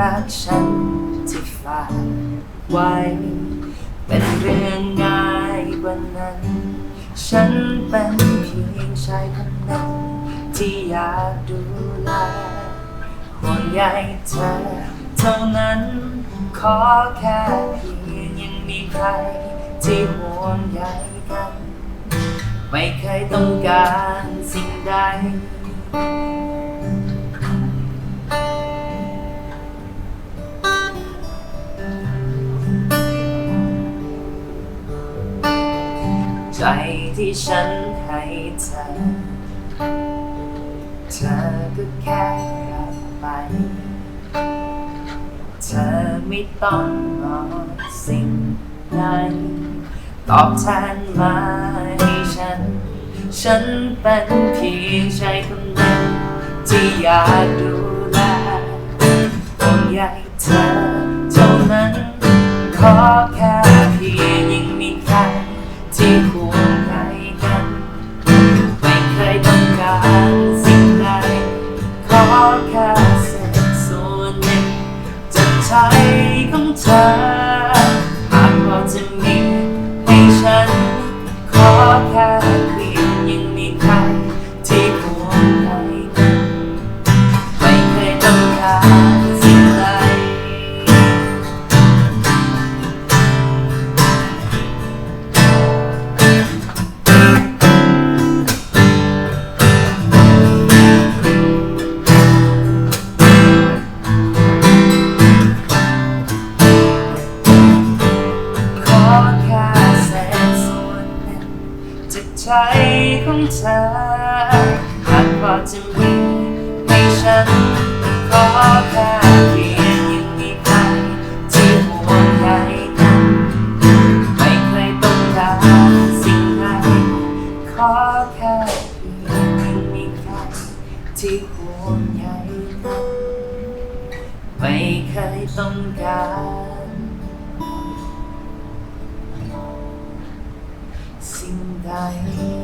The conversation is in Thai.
รักฉันที่ฝากไว้ เป็นเรื่องง่ายกว่านั้น ฉันเป็นเพียงชายคนหนึ่งที่อยากดูแลห่วงใยเธอเท่านั้น ขอแค่เพียงยังมีใครที่ห่วงใยกัน ไม่เคยต้องการสิ่งใด ใจที่ฉันให้เธอ เธอก็แค่รับไป เธอไม่ต้องรอสิ่งใดตอบแทนมาให้ฉัน ฉันเป็นเพียงชายคนหนึ่งที่อยากดูแลห่วงใยเธอเท่านั้นขอแค่เพียง ข ใจของเธอหากพอจะมีให้ฉันขอแค่เพียงยังมีใครที่ห่วงใยกันไม่เคยต้องการสิ่งใดขอแค่เพียงยังมีใครที่ห่วงใยกันไม่เคยต้องการ ได้